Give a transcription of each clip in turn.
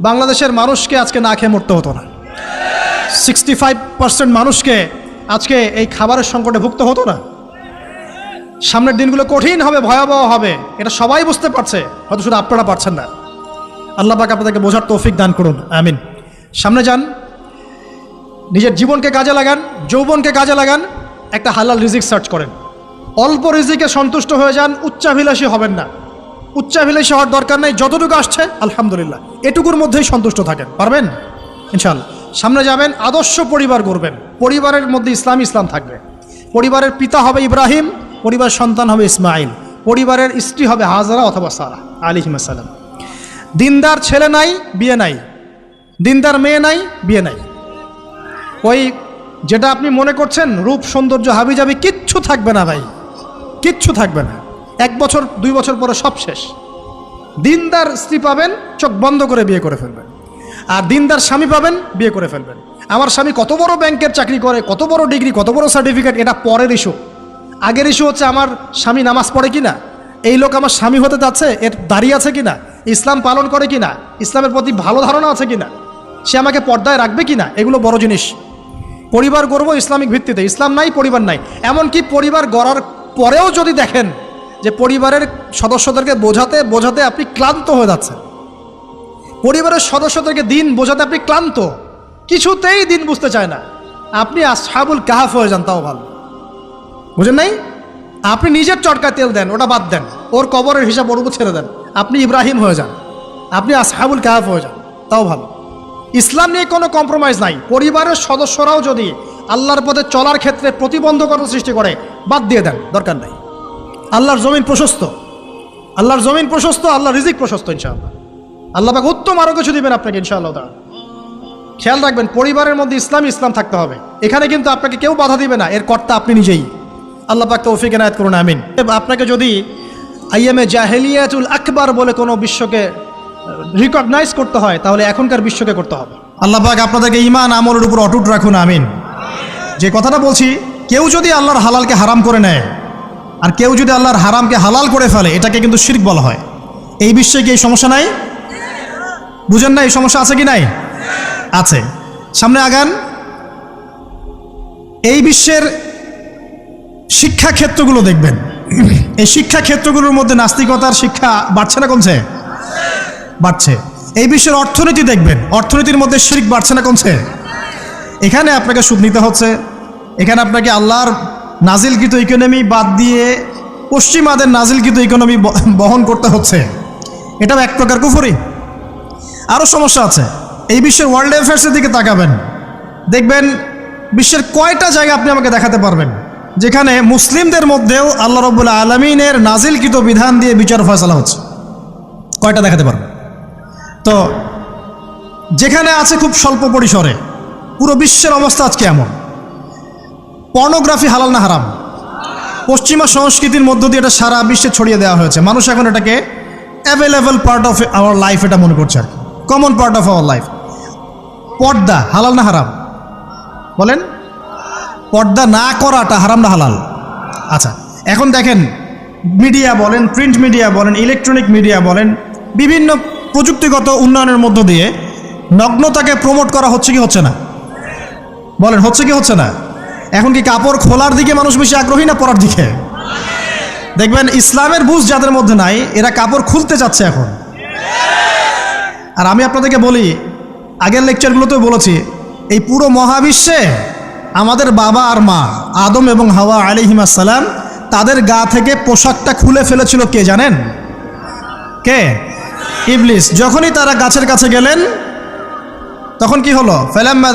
বাংলাদেশের মানুষকে আজকে না খেয়ে মরতে হতো না। সিক্সটি ফাইভ পার্সেন্ট মানুষকে আজকে এই খাবারের সংকটে ভুগতে হতো না। সামনের দিনগুলো কঠিন হবে, ভয়াবহ হবে, এটা সবাই বুঝতে পারছে, হয়তো শুধু আপনারা পারছেন না। আল্লাহ পাক আপনাদেরকে বোঝার তৌফিক দান করুন, আমিন। সামনে যান, নিজের জীবনকে কাজে লাগান, যৌবনকে কাজে লাগান, একটা হালাল রিজিক সার্চ করেন। অল্প রিজিকে সন্তুষ্ট হয়ে যান, উচ্চাভিলাষী হবেন না। উচ্চাভিলাষী হওয়ার দরকার নেই, যতটুকু আসছে, আলহামদুলিল্লাহ। এটুকুর মধ্যেই সন্তুষ্ট থাকেন, পারবেন? ইনশাল্লাহ সামনে যাবেন, আদর্শ পরিবার করবেন পরিবারের মধ্যে ইসলাম ইসলাম থাকবে। পরিবারের পিতা হবে ইব্রাহিম পরিবার সন্তান হবে ইসমাইল পরিবারের স্ত্রী হবে হাজারা অথবা সারা আলিহিমাসাল্লাম দিনদার ছেলে নাই, বিয়ে নাই। দিনদার মেয়ে নাই, বিয়ে নাই। ওই যেটা আপনি মনে করছেন, রূপ, সৌন্দর্য হাবি যাবি কিচ্ছু থাকবে না ভাই। কিচ্ছু থাকবে না। এক বছর, দুই বছর পরে সব শেষ। দিনদার স্ত্রী পাবেন, চোখ বন্ধ করে বিয়ে করে ফেলবেন। আর দিনদার স্বামী পাবেন, বিয়ে করে ফেলবেন। আমার স্বামী কত বড় ব্যাংকের চাকরি করে, কত বড় ডিগ্রি, কত বড় সার্টিফিকেট, এটা পরের ইস্যু আগের ইস্যু হচ্ছে আমার স্বামী নামাজ পড়ে কিনা? এই লোক আমার স্বামী হতে যাচ্ছে, এর দাঁড়িয়ে আছে কিনা? ইসলাম পালন করে কিনা? ইসলামের প্রতি ভালো ধারণা আছে কিনা? সে আমাকে পর্দায় রাখবে কিনা? এগুলো বড় জিনিস। পরিবার গড়ব ইসলামিক ভিত্তিতে। ইসলাম নাই, পরিবার নাই। এমনকি পরিবার গড়ার পরেও যদি দেখেন যে পরিবারের সদস্যদেরকে বোঝাতে বোঝাতে আপনি ক্লান্ত হয়ে যাচ্ছেন। পরিবারের সদস্যদেরকে দিন বোঝাতে আপনি ক্লান্ত। কিছুতেই দিন বুঝতে চায় না। আপনি আসহাবুল কাহাফ হয়ে যান, তাও ভালো। বুঝেন নাই? আপনি নিজের চটকা তেল দেন, ওটা বাদ দেন। ওর কবরের হিসাব ওর ছেড়ে দেন। আপনি ইব্রাহিম হয়ে যান। আপনি আসহাবুল কাহাফ হয়ে যান, তাও ভালো। ইসলাম নিয়ে কোনো কম্প্রোমাইজ নাই। পরিবারের সদস্যরাও যদি আল্লাহর পথে চলার ক্ষেত্রে প্রতিবন্ধকতা সৃষ্টি করে, বাদ দিয়ে দেন, দরকার নাই। আল্লাহর জমিন প্রশস্ত। আল্লাহর জমিন প্রশস্ত আল্লাহ রিজিক প্রশস্ত, ইনশাআল্লাহ। আল্লাহ পাক উত্তম আরও কিছু দিবেন আপনাকে, ইনশাআল্লাহ খেয়াল রাখবেন, পরিবারের মধ্যে ইসলাম ইসলাম থাকতে হবে। এখানে কিন্তু আপনাকে কেউ বাধা দিবে না, এর কর্তা আপনি নিজেই। আল্লাহ পাক তৌফিক এনায়ত করুন, আমিন। আপনাকে যদি আইএমএ জাহেলিয়াতুল আকবার বলে কোনো বিশ্বকে রিকগনাইজ করতে হয়, তাহলে এখনকার বিশ্বকে করতে হবে। আল্লাহ পাক আপনাদেরকে ইমান আমলের উপর অটুট রাখুন, আমিন। যে কথাটা বলছি, কেউ যদি আল্লাহর হালালকে হারাম করে নেয় আর কেউ যদি আল্লাহর হারামকে হালাল করে ফেলে, এটাকে কিন্তু শিরক বলা হয়। এই বিশ্বে কি এই সমস্যা নাই? বুঝেন না এই সমস্যা আছে কি নাই? আছে। সামনে আগান। এই বিশ্বের শিক্ষা ক্ষেত্রগুলো দেখবেন। এই শিক্ষা ক্ষেত্রগুলোর মধ্যে নাস্তিকতার শিক্ষা বাড়ছে না কমছে? বাড়ছে। এই বিশ্বের অর্থনীতি দেখবেন, অর্থনীতির মধ্যে শিরিক বাড়ছে না কমছে? এখানে আপনাকে সুদ নিতে হচ্ছে। এখানে আপনাকে আল্লাহর নাজিলকৃত ইকোনমি বাদ দিয়ে পশ্চিমাদের নাজিলকৃত ইকোনমি বহন করতে হচ্ছে। এটাও এক প্রকার কুফরি। আরও সমস্যা আছে। এই বিশ্বের ওয়ার্ল্ড অ্যাফেয়ার্সের দিকে তাকাবেন। দেখবেন বিশ্বের কয়টা জায়গা আপনি আমাকে দেখাতে পারবেন, যেখানে মুসলিমদের মধ্যেও আল্লাহ রব্বুল আলমিনের নাজিলকৃত বিধান দিয়ে বিচার ফয়সলা হচ্ছে। কয়টা দেখাতে পারবেন? তো, যেখানে আছে খুব স্বল্প পরিসরে, পুরো বিশ্বের অবস্থা আজকে এমন। পর্নোগ্রাফি হালাল না হারাম? পশ্চিমা সংস্কৃতির মধ্য দিয়ে এটা সারা বিশ্বে ছড়িয়ে দেওয়া হয়েছে। মানুষ এখন এটাকে available part of our life এটা মনে করছে আর common part of our life পর্দা হালাল না হারাম? বলেন। পর্দা না করাটা হারাম না হালাল? আচ্ছা এখন দেখেন মিডিয়া বলেন প্রিন্ট মিডিয়া বলেন ইলেকট্রনিক মিডিয়া বলেন, বিভিন্ন প্রযুক্তিগত উন্নয়নের মধ্য দিয়ে নগ্নতাকে প্রমোট করা হচ্ছে কি হচ্ছে না? বলেন, হচ্ছে কি হচ্ছে না? এখন কি কাপড় খোলার দিকে মানুষ বেশি আগ্রহী না পরার দিকে? দেখবেন ইসলামের বুঝ যাদের মধ্যে নাই, এরা কাপড় খুলতে যাচ্ছে এখন। আর আমি আপনাদেরকে বলি, আগের লেকচারগুলোতেও বলেছি, এই পুরো মহাবিশ্বে আমাদের বাবা আর মা, আদম এবং হাওয়া আলিহিমাসাল্লাম তাদের গা থেকে পোশাকটা খুলে ফেলেছিল কে জানেন? কে? ইবলিস। যখনই তারা গাছের কাছে গেলেন, তখন কি হলো? ফালাম্মা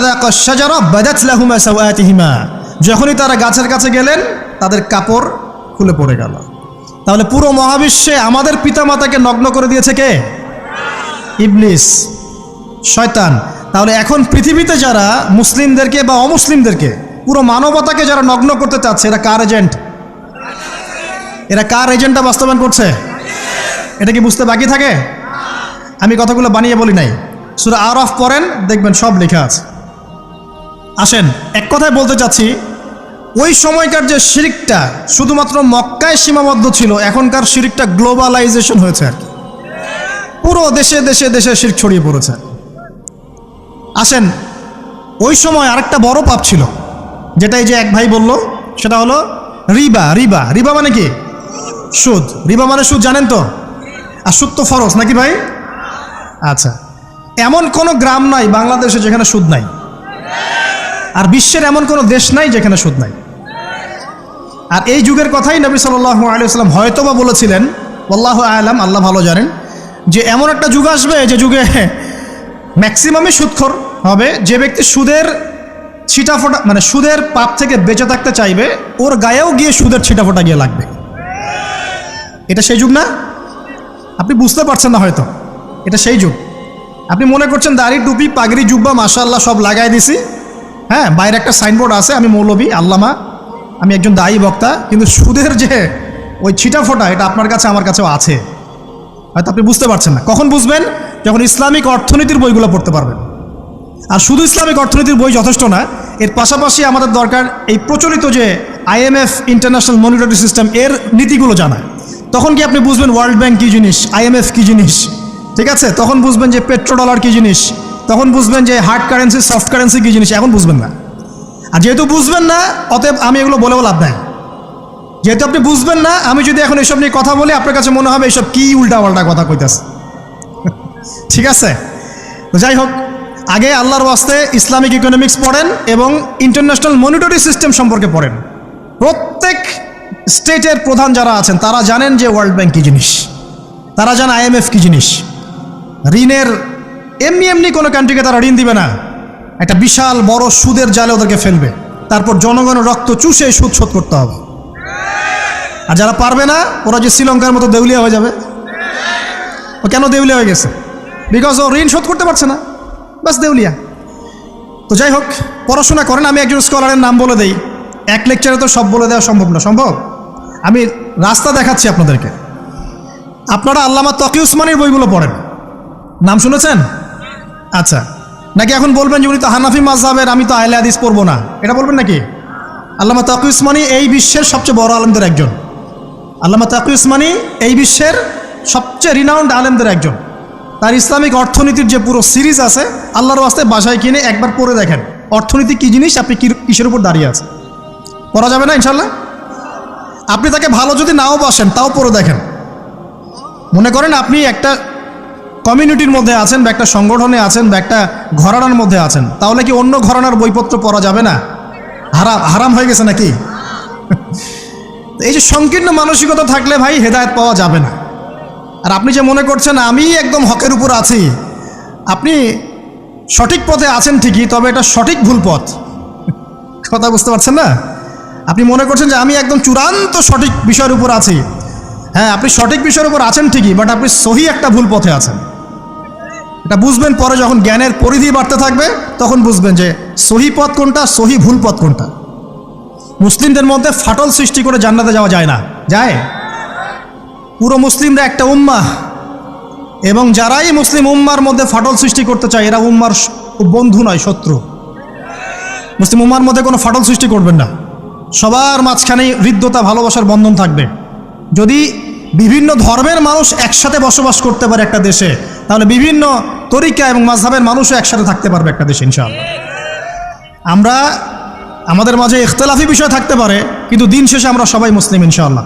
যখনই তারা গাছের কাছে গেলেন, তাদের কাপড় খুলে পড়ে গেল। তাহলে পুরো মহাবিশ্বে আমাদের পিতামাতাকে নগ্ন করে দিয়েছে কে? ইবলিস, শয়তান। তাহলে এখন পৃথিবীতে যারা মুসলিমদেরকে বা অমুসলিমদেরকে, পুরো মানবতাকে যারা নগ্ন করতে চাচ্ছে, এরা কার এজেন্ট? এরা কার এজেন্টটা বাস্তবায়ন করছে? এটা কি বুঝতে বাকি থাকে? আমি কথাগুলো বানিয়ে বলি নাই। সুরা আর অফ পড়েন, দেখবেন সব লেখা আছে। আসেন, এক কথায় বলতে চাচ্ছি ওই সময়কার যে শিরিকটা শুধুমাত্র মক্কায় সীমাবদ্ধ ছিল, এখনকার শিরিকটা গ্লোবালাইজেশন হয়েছে আর পুরো দেশে দেশে দেশে শিরিক ছড়িয়ে পড়েছে। আসেন, ওই সময় আরেকটা বড় পাপ ছিল যেটাই যে এক ভাই বলল, সেটা হলো রিবা রিবা। রিবা মানে কি? সুদ। রিবা মানে সুদ, জানেন তো? আর সুদ তো ফরজ, নাকি ভাই? আচ্ছা। এমন কোনো গ্রাম নাই, বাংলাদেশে যেখানে সুদ নাই। আর বিশ্বের এমন কোনো দেশ নাই যেখানে সুদ নাই। আর এই যুগের কথাই নবী সাল্লাল্লাহু আলাইহি সাল্লাম হয়তো বা বলেছিলেন আল্লাহ আলাম, আল্লাহ ভালো জানেন, যে এমন একটা যুগ আসবে, যে যুগে ম্যাক্সিমামই সুদখোর হবে, যে ব্যক্তি সুদের ছিটাফোটা মানে সুদের পাপ থেকে বেঁচে থাকতে চাইবে, ওর গায়েও গিয়ে সুদের ছিটাফোটা গিয়ে লাগবে। এটা সেই যুগ না? আপনি বুঝতে পারছেন না হয়তো। এটা সেই যুগ। আপনি মনে করছেন দাড়ি, টুপি, পাগড়ি, জুব্বা মাশাল্লাহ সব লাগাই দিছি? হ্যাঁ বাইরে একটা সাইনবোর্ড আছে, আমি মৌলবী, আল্লামা আমি একজন দায়ী বক্তা, কিন্তু সুদের যে ওই ছিটাফোটা, এটা আপনার কাছে, আমার কাছেও আছে। হয়তো আপনি বুঝতে পারছেন না। কখন বুঝবেন? যখন ইসলামিক অর্থনীতির বইগুলো পড়তে পারবেন। আর শুধু ইসলামিক অর্থনীতির বই যথেষ্ট না, এর পাশাপাশি আমাদের দরকার এই প্রচলিত যে আইএমএফ ইন্টারন্যাশনাল মনিটরি সিস্টেম, এর নীতিগুলো জানা। তখন কি আপনি বুঝবেন ওয়ার্ল্ড ব্যাংক কী জিনিস আইএমএফ কী জিনিস? ঠিক আছে? তখন বুঝবেন যে পেট্রো ডলার কী জিনিস? তখন বুঝবেন যে হার্ড কারেন্সি, সফট কারেন্সি কী জিনিস? এখন বুঝবেন না। আর যেহেতু বুঝবেন না, অতএব আমি এগুলো বলেও লাভ নাই। যেহেতু আপনি বুঝবেন না, আমি যদি এখন এসব নিয়ে কথা বলি, আপনার কাছে মনে হবে এসব কি উল্টা পাল্টা কথা কইতাছে। ঠিক আছে? তো যাই হোক, আগে আল্লাহর ওয়াস্তে ইসলামিক ইকোনমিক্স পড়েন এবং ইন্টারন্যাশনাল মনিটরি সিস্টেম সম্পর্কে পড়েন। প্রত্যেক স্টেটের প্রধান যারা আছেন, তারা জানেন যে ওয়ার্ল্ড ব্যাংক কী জিনিস। তারা জানে আইএমএফ কী জিনিস। ঋণের, এমনি এমনি কোনো কান্ট্রিকে তারা ঋণ দিবে না। একটা বিশাল বড় সুদের জালে ওদেরকে ফেলবে। তারপর জনগণের রক্ত চুষে সুদ শোধ করতে হবে। আর যারা পারবে না, ওরা যে শ্রীলঙ্কার মতো দেউলিয়া হয়ে যাবে। ও কেন দেউলিয়া হয়ে গেছে? বিকজ ও ঋণ শোধ করতে পারছে না। বাস দেউলিয়া। তো যাই হোক, পড়াশোনা করেন। আমি একজন স্কলারের নাম বলে দেই। এক লেকচারে তো সব বলে দেওয়া সম্ভব না, সম্ভব? আমি রাস্তা দেখাচ্ছি আপনাদেরকে। আপনারা আল্লামা তকি উসমানির বইগুলো পড়েন। নাম শুনেছেন? আচ্ছা। নাকি এখন বলবেন যে উনি তো হানাফি মাজহাবের আমি তো আহলে হাদিস পড়ব না? এটা বলবেন নাকি? আল্লামা তাকি উসমানি এই বিশ্বের সবচেয়ে বড় আলেমদের একজন। আল্লামা তাকি উসমানি এই বিশ্বের সবচেয়ে রিনাউন্ড আলেমদের একজন। তার ইসলামিক অর্থনীতির যে পুরো সিরিজ আছে, আল্লাহর ওয়াস্তে বাসায় কিনে একবার পড়ে দেখেন। অর্থনীতি কী জিনিস? আপনি কিসের উপর দাঁড়িয়ে আছে পড়া যাবে না ইনশাল্লাহ আপনি তাকে ভালো যদি নাও বাসেন, তাও পড়ে দেখেন। মনে করেন আপনি একটা কমিউনিটির মধ্যে আছেন বা একটা সংগঠনে আছেন বা একটা ঘরানার মধ্যে আছেন। তাহলে কি অন্য ঘরানার বইপত্র পড়া যাবে না? হারাম হারাম হয়ে গেছে নাকি? এই যে সংকীর্ণ মানসিকতা থাকলে ভাই হেদায়ত পাওয়া যাবে না। আর আপনি যে মনে করছেন, আমি একদম হকের উপর আছি, আপনি সঠিক পথে আছেন ঠিকই, তবে এটা সঠিক ভুল পথ। কথা বুঝতে পারছেন না? আপনি মনে করছেন যে আমি একদম চূড়ান্ত সঠিক বিষয়ের উপর আছি। হ্যাঁ আপনি সঠিক বিষয়ের উপর আছেন ঠিকই বাট আপনি সহি একটা ভুল পথে আছেন। এটা বুঝবেন পরে যখন জ্ঞানের পরিধি বাড়তে থাকবে, তখন বুঝবেন যে সহি পথ কোনটা, সহি ভুল পথ কোনটা। মুসলিমদের মধ্যে ফাটল সৃষ্টি করে জান্নাতে যাওয়া যায় না। যায়? পুরো মুসলিমরা একটা উম্মা এবং যারাই মুসলিম উম্মার মধ্যে ফাটল সৃষ্টি করতে চায়, এরা উম্মার বন্ধু নয়, শত্রু। মুসলিম উম্মার মধ্যে কোনো ফাটল সৃষ্টি করবেন না। সবার মাঝখানেই হৃদ্যতা, ভালোবাসার বন্ধন থাকবে। যদি বিভিন্ন ধর্মের মানুষ একসাথে বসবাস করতে পারে একটা দেশে, তাহলে বিভিন্ন তরিকা এবং মাঝহাবের মানুষও একসাথে থাকতে পারবে একটা দেশে, ইনশাআল্লাহ। আমরা, আমাদের মাঝে ইখতলাফি বিষয় থাকতে পারে, কিন্তু দিন শেষে আমরা সবাই মুসলিম, ইনশাআল্লাহ।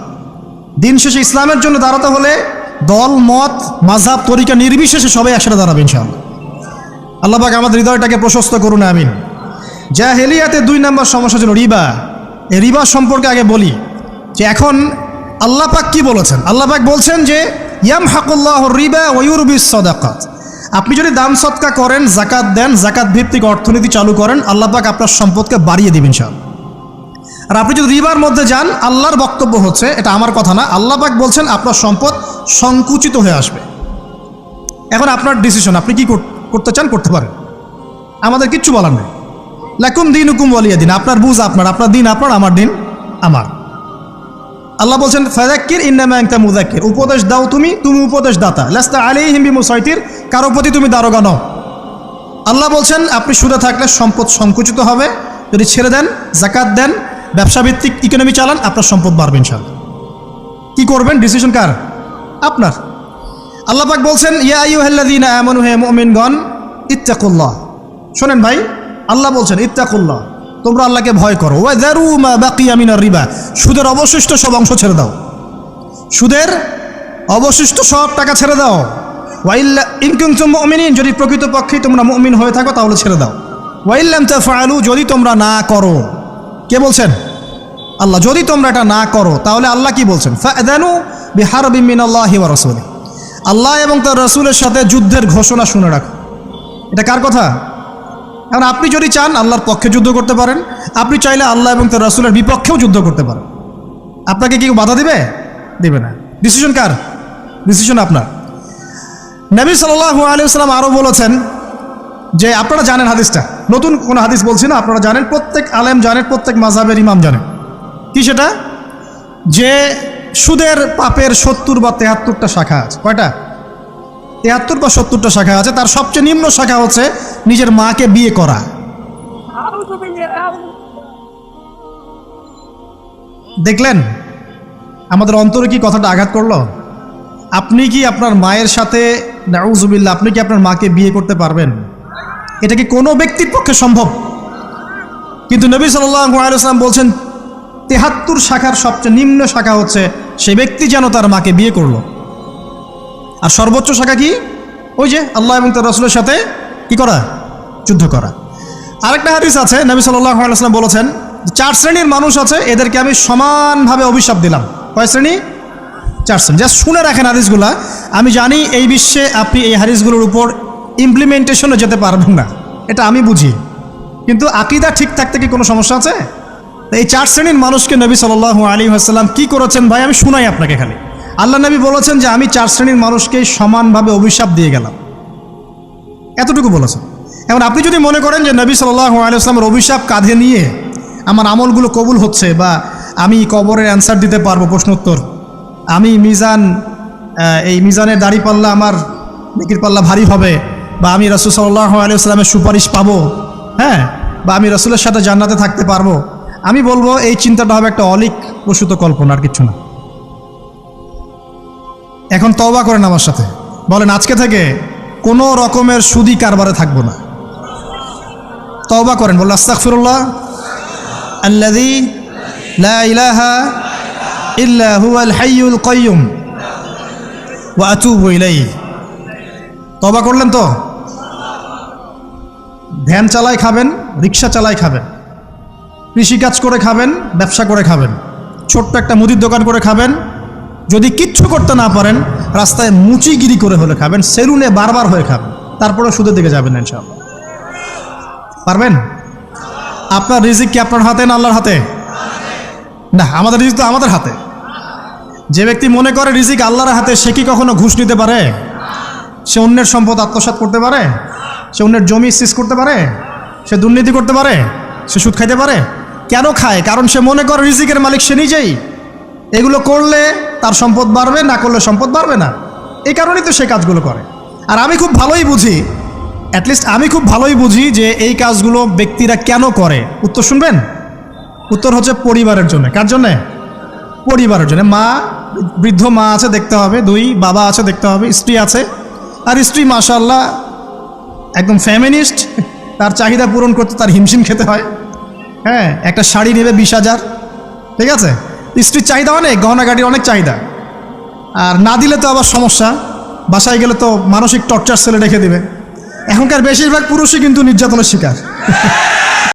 দিন শেষে ইসলামের জন্য দাঁড়াতে হলে দল, মত মাঝহাব তরিকা নির্বিশেষে সবাই একসাথে দাঁড়াবে, ইনশাআল্লাহ। আল্লাহ পাক আমাদের হৃদয়টাকে প্রশস্ত করুন, আমিন। জাহেলিয়াতে দুই নম্বর সমস্যা ছিল রিবা। এই রিবা সম্পর্কে আগে বলি যে এখন আল্লাহ পাক কি বলেছেন? আল্লাহ পাক বলছেন যে ইয়াম হাকুল্লাহ রিবা ওয়ুরবিস সদাকাত আপনি যদি দান সৎকা করেন জাকাত দেন জাকাত ভিত্তিক অর্থনীতি চালু করেন, আল্লাহ পাক আপনার সম্পদকে বাড়িয়ে দিবেন সব আর আপনি যদি রিবার মধ্যে যান, আল্লাহর বক্তব্য হচ্ছে, এটা আমার কথা না, আল্লাহ পাক বলছেন আপনার সম্পদ সংকুচিত হয়ে আসবে। এখন আপনার ডিসিশন আপনি কি করতে চান, করতে পারেন। আমাদের কিচ্ছু বলার নেই। লাকুম দিন হুকুম বলিয়া দিন, আপনার বুঝ আপনার আপনার দিন আপনার, আমার দিন আমার। আল্লাহ বলছেন ফাজাক্কির ইন্নামা একটা মুজাক্কির উপদেশ দাও তুমি তুমি উপদেশ দাতা লাস্তা আলাইহিম বিমুসাইতির, কারও প্রতি তুমি দারোগা নও। আল্লাহ বলছেন, আপনি সুদে থাকলে সম্পদ সংকুচিত হবে। যদি ছেড়ে দেন জাকাত দেন ব্যবসা ভিত্তিক ইকোনমি চালান, আপনার সম্পদ বাড়বে ইনশাল্লাহ কি করবেন? ডিসিশন কার? আপনার। আল্লাহ পাক বলছেন, ইয়া আইয়ুহাল্লাযীনা আমানু, হে মুমিনগণ, ইত্তাকুল্লাহ। শোনেন ভাই, আল্লাহ বলছেন, ইত্তাকুল্লাহ। তোমরা আল্লাহকে ভয় করো। ওয়া যারু মা বাকিয়া মিনার রিবা। সুদের অবশিষ্ট সব অংশ ছেড়ে দাও। সুদের অবশিষ্ট সব টাকা ছেড়ে দাও। ওয়াইল্লা ইনকুমতুম মুমিনিন, যদি প্রকৃতপক্ষেই তোমরা মুমিন হয়ে থাকো, তাহলে ছেড়ে দাও। ওয়াইল্লাম তাফআলু, যদি তোমরা না করো। কে বলছেন? আল্লাহ, যদি তোমরা এটা না করো, তাহলে আল্লাহ কি বলছেন? ফাদানু বিহারবিন মিনাল্লাহি ওয়া রাসূলি আল্লাহ এবং তার রসুলের সাথে যুদ্ধের ঘোষণা শুনে রাখো। এটা কার কথা? এখন আপনি যদি চান আল্লাহর পক্ষে যুদ্ধ করতে পারেন, আপনি চাইলে আল্লাহ এবং তার রসুলের বিপক্ষেও যুদ্ধ করতে পারেন। আপনাকে কি বাধা দিবে? দিবে না। ডিসিশন কার? ডিসিশন আপনার। নবী সাল্লাহ আলাইহি সাল্লাম আরও বলেছেন যে, আপনারা জানেন হাদিসটা। নতুন কোনো হাদিস বলছি না, আপনারা জানেন, প্রত্যেক আলেম জানেন প্রত্যেক মাঝাবের ইমাম জানেন কি সেটা? যে সুদের পাপের সত্তর বা তেহাত্তরটা শাখা আছে। কয়টা? তেহাত্তর বা সত্তরটা শাখা আছে। তার সবচেয়ে নিম্ন শাখা হচ্ছে নিজের মাকে বিয়ে করা। দেখলেন? আমাদের অন্তরে কি কথাটা আঘাত করল? আপনি কি আপনার মায়ের সাথে নাউজুবিল্লা আপনি কি আপনার মাকে বিয়ে করতে পারবেন? এটা কি কোনো ব্যক্তির পক্ষে সম্ভব? কিন্তু নবী সাল্লাম বলছেন, তেহাত্তর শাখার সবচেয়ে নিম্ন শাখা হচ্ছে সে ব্যক্তি যেন তার মাকে বিয়ে করল। আর সর্বোচ্চ শাখা কি? ওই যে আল্লাহ এবং তার রসুলের সাথে কি করা? যুদ্ধ করা। আরেকটা হাদিস আছে, নবী আলাইসলাম বলেছেন, চার শ্রেণির মানুষ আছে, এদেরকে আমি সমানভাবে অভিশাপ দিলাম। কয় শ্রেণি? চার শ্রেণি। যা শুনে রাখেন হাদিসগুলা। আমি জানি এই বিশ্বে আপনি এই হাদিসগুলোর উপর ইমপ্লিমেন্টেশনে যেতে পারবেন না। এটা আমি বুঝি। কিন্তু আকিদা ঠিক থাকতে কি কোনো সমস্যা আছে? এই চার শ্রেণির মানুষকে নবী সাল্লাহ আলী আসাল্লাম কী করেছেন ভাই? আমি শুনাই আপনাকে খালি। আল্লাহ নবী বলেছেন যে আমি চার শ্রেণির মানুষকে সমানভাবে অভিশাপ দিয়ে গেলাম। এতটুকু বলেছেন। এখন আপনি যদি মনে করেন যে নবী সাল্লাহ আলাইসলামের অভিশাপ কাঁধে নিয়ে আমার আমলগুলো কবুল হচ্ছে বা আমি কবরের অ্যান্সার দিতে পারব প্রশ্নোত্তর, আমি মিজান এই মিজানের দাড়ি পাল্লা আমার নেকির পাল্লা ভারী হবে বা আমি রসুল সাল্লাহ আলাইসলামের সুপারিশ পাবো হ্যাঁ বা আমি রসুলের সাথে জান্নাতে থাকতে পারব, আমি বলব এই চিন্তাটা হবে একটা অলিক প্রসূত কল্পনা আর কিছু না। এখন তওবা করেন আমার সাথে। বলেন, আজকে থেকে কোনো রকমের সুদি কারবারে থাকব না। তওবা করেন বললেন আস্তাগফিরুল্লাহ। আল্লাযী লা ইলাহা ইল্লা হুয়াল হাইয়ুল কাইয়ুম। ওয়া আতুবু ইলাইহি। তওবা করলেন তো? ভ্যান চালায় খাবেন রিক্সা চালায় খাবেন, কৃষিকাজ করে খাবেন, ব্যবসা করে খাবেন, ছোট্ট একটা মুদির দোকান করে খাবেন, যদি কিচ্ছু করতে না পারেন রাস্তায় মুচিগিরি করে হলে খাবেন, সেলুনে বারবার হয়ে খাবেন তারপরে সুদের দিকে যাবেন না পারবেন? আপনার রিজিক কি আপনার হাতে না আল্লাহর হাতে? না, আমাদের রিজিক তো আমাদের হাতে। যে ব্যক্তি মনে করে রিজিক আল্লাহর হাতে, সে কি কখনো ঘুষ নিতে পারে? সে অন্যের সম্পদ আত্মসাৎ করতে পারে? সে অন্যের জমি সিজ করতে পারে? সে দুর্নীতি করতে পারে? সে সুদ খাইতে পারে? কেন খায়? কারণ সে মনে করে রিজিকের মালিক সে নিজেই। এগুলো করলে তার সম্পদ বাড়বে, না করলে সম্পদ বাড়বে না। এই কারণেই তো সে কাজগুলো করে। আর আমি খুব ভালোই বুঝি অ্যাটলিস্ট আমি খুব ভালোই বুঝি যে এই কাজগুলো ব্যক্তিরা কেন করে। উত্তর শুনবেন? উত্তর হচ্ছে পরিবারের জন্য। কার জন্যে? পরিবারের জন্য। মা, বৃদ্ধ মা আছে দেখতে হবে, দুই বাবা আছে দেখতে হবে, স্ত্রী আছে। আর স্ত্রী মাশাল্লাহ একদম ফ্যামিনিস্ট তার চাহিদা পূরণ করতে তার হিমশিম খেতে হয়। হ্যাঁ একটা শাড়ি নেবে বিশ হাজার। ঠিক আছে? স্ত্রীর চাহিদা অনেক গহনা গাড়ির অনেক চাহিদা। আর না দিলে তো আবার সমস্যা। বাসায় গেলে তো মানসিক টর্চার ছেলে রেখে দেবে। এখনকার বেশিরভাগ পুরুষই কিন্তু নির্যাতনের শিকার।